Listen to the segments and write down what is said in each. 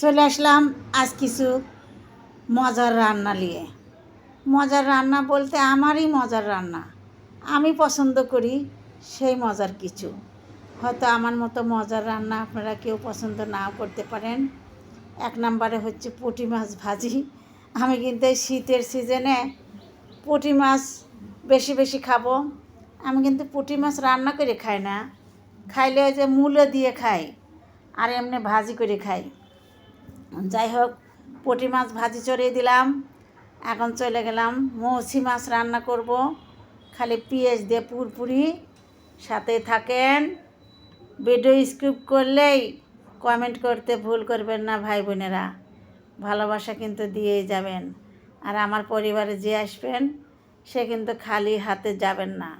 চলে আসলাম আজ কিছু মজার রান্না নিয়ে। মজার রান্না বলতে আমারই মজার রান্না। আমি পছন্দ করি সেই মজার কিছু। হয়তো আমার মতো মজার রান্না আপনারা কেউ পছন্দ নাও করতে পারেন। এক নম্বরে হচ্ছে পুঁটি মাছ ভাজি। আমি কিন্তু এই শীতের সিজনে পুঁটি মাছ বেশি বেশি খাব। আমি কিন্তু পুঁটি মাছ রান্না করে খাই না। খাইলে যে মূলো দিয়ে খাই, আর এমনি ভাজি করে খাই। যাই হোক, পুঁটি মাছ ভাজি চড়িয়ে দিলাম। এখন চলে গেলাম মৌসি মাছ রান্না করব। খালি পেঁয়াজ দিয়ে পুরপুরি। সাথে থাকেন, ভিডিও স্কিপ করলেই কমেন্ট করতে ভুল করবেন না ভাই বোনেরা। ভালোবাসা কিন্তু দিয়েই যাবেন। আর আমার পরিবারে যে আসবেন, সে কিন্তু খালি হাতে যাবেন না।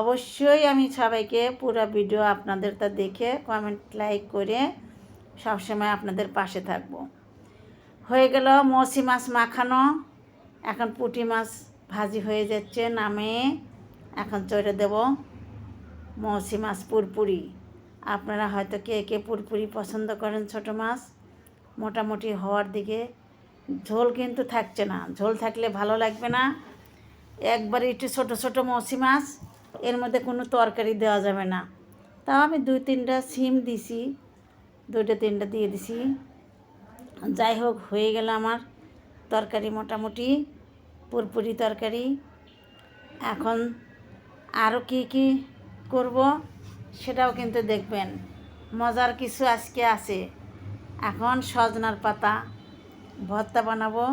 অবশ্যই আমি সবাইকে পুরো ভিডিও আপনাদের তা দেখে কমেন্ট, লাইক করে সবসময় আপনাদের পাশে থাকব। হয়ে গেল মৌসি মাছ মাখানো। এখন পুঁটি মাছ ভাজি হয়ে যাচ্ছে নামে এখন চড়ে দেব মৌসি মাছ পুরপুরি। আপনারা হয়তো কে কে পুরপুরি পছন্দ করেন ছোট মাছ, মোটামুটি হওয়ার দিকে ঝোল কিন্তু থাকছে না। ঝোল থাকলে ভালো লাগবে না। একবারে একটু ছোট ছোট মৌসি মাছ, এর মধ্যে কোনো তরকারি দেওয়া যাবে না। তাও আমি দুই তিনটা সিম দিছি। দুইটা, তিনটা দিয়ে দিছি। যাই হোক, হয়ে গেল আমার তরকারি মোটামুটি, পুরপুরি তরকারি। এখন আরও কি কি করব সেটাও কিন্তু দেখবেন। মজার কিছু আজকে আছে। এখন সজনার পাতা ভর্তা বানাবো।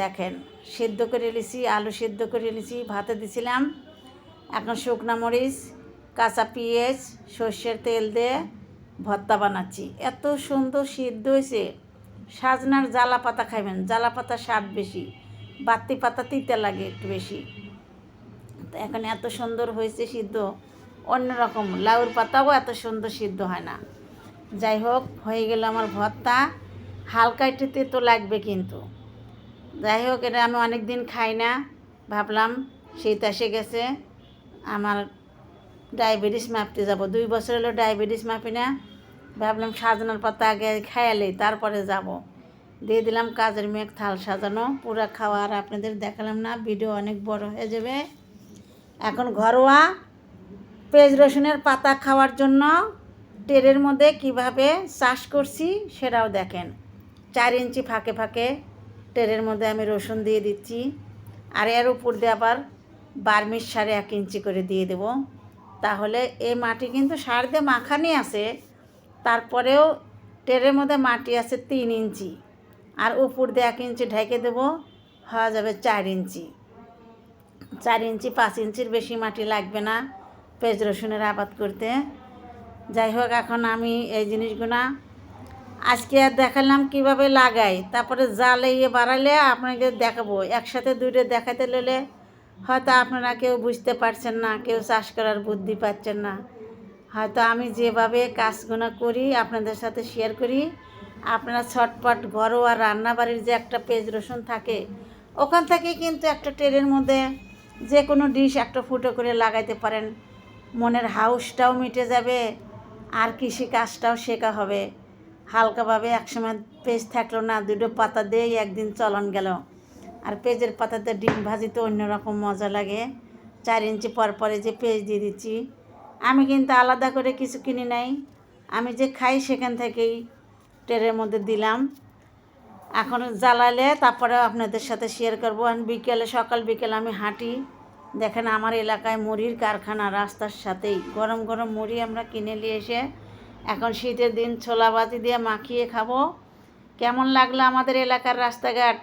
দেখেন, সিদ্ধ করে নিছি, আলু সিদ্ধ করে নিছি, ভাতে দিছিলাম। এখন শুকনা মরিচ, কাঁচা পেঁয়াজ, সর্ষের তেল দিয়ে ভর্তা বানাচ্ছি। এত সুন্দর সিদ্ধ হয়েছে। সাজনার জ্বালা পাতা খাইবেন, জ্বালা পাতা স্বাদ বেশি বাত্তি পাতা তিতে লাগে একটু বেশি। তো এখন এত সুন্দর হয়েছে সিদ্ধ, অন্যরকম। লাউর পাতাও এত সুন্দর সিদ্ধ হয় না। যাই হোক, হয়ে গেল আমার ভর্তা। হালকা একটু তেতো লাগবে কিন্তু। যাই হোক, এটা আমি অনেক দিন খাই না। ভাবলাম শীত এসে গেছে। আমার ডায়াবেটিস মাপতে যাব। দুই বছর হলো ডায়াবেটিস মাপি না। ভাবলাম সাজানোর পাতা আগে খায়ালেই, তারপরে যাব। দিয়ে দিলাম কাজের মেঘ থাল সাজানো, পুরা খাওয়া আর আপনাদের দেখালাম না, ভিডিও অনেক বড় হয়ে যাবে। এখন ঘরোয়া পেঁয়াজ রসুনের পাতা খাওয়ার জন্য টেরের মধ্যে কীভাবে চাষ করছি সেটাও দেখেন। চার ইঞ্চি ফাঁকে ফাঁকে টেরের মধ্যে আমি রসুন দিয়ে দিচ্ছি। আর এর উপর দিয়ে আবার বার্মির সারে এক ইঞ্চি করে দিয়ে দেব। তাহলে এই মাটি কিন্তু সার দিয়ে মাখানি আছে, তারপরেও টেরের মধ্যে মাটি আছে তিন ইঞ্চি, আর উপর দিয়ে এক ইঞ্চি ঢেকে দেবো হওয়া যাবে চার ইঞ্চি। চার ইঞ্চি, পাঁচ ইঞ্চির বেশি মাটি লাগবে না পেঁয়াজ রসুনের আবাদ করতে। যাই হোক, এখন আমি এই জিনিসগুলা আজকে আর দেখালাম কীভাবে লাগাই, তারপরে জালে ইয়ে বাড়ালে আপনাকে দেখাবো, একসাথে দুইটা দেখাতে লেলে হয়তো আপনারা কেউ বুঝতে পারছেন না, কেউ চাষ করার বুদ্ধি পাচ্ছেন না। হয়তো আমি যেভাবে কাজগুলো করি, আপনাদের সাথে শেয়ার করি, আপনারা ছটপট ঘরোয়া রান্নাবাড়ির যে একটা পেজ রসুন থাকে, ওখান থেকে কিন্তু একটা ট্রেনের মধ্যে যে কোনো ডিশ একটা ফুটো করে লাগাইতে পারেন। মনের হাউসটাও মিটে যাবে, আর কৃষি কাজটাও শেখা হবে। হালকাভাবে একসময় পেজ থাকল না, দুটো পাতা দিয়েই একদিন চলন গেল। আর পেঁয়াজের পাতাতে ডিম ভাজিতে অন্যরকম মজা লাগে। চার ইঞ্চি পর পরে যে পেঁয়াজ দিয়ে দিচ্ছি। আমি কিন্তু আলাদা করে কিছু কিনি নাই। আমি যে খাই সেখান থেকেই ট্রেনের মধ্যে দিলাম। এখন জ্বালালে তারপরে আপনাদের সাথে শেয়ার করব। বিকেলে, সকাল বিকেল আমি হাঁটি। দেখেন আমার এলাকায় মুড়ির কারখানা রাস্তার সাথেই। গরম গরম মুড়ি আমরা কিনে নিয়ে এসে এখন শীতের দিন ছোলা ভাজি দিয়ে মাখিয়ে খাব। কেমন লাগল আমাদের এলাকার রাস্তাঘাট?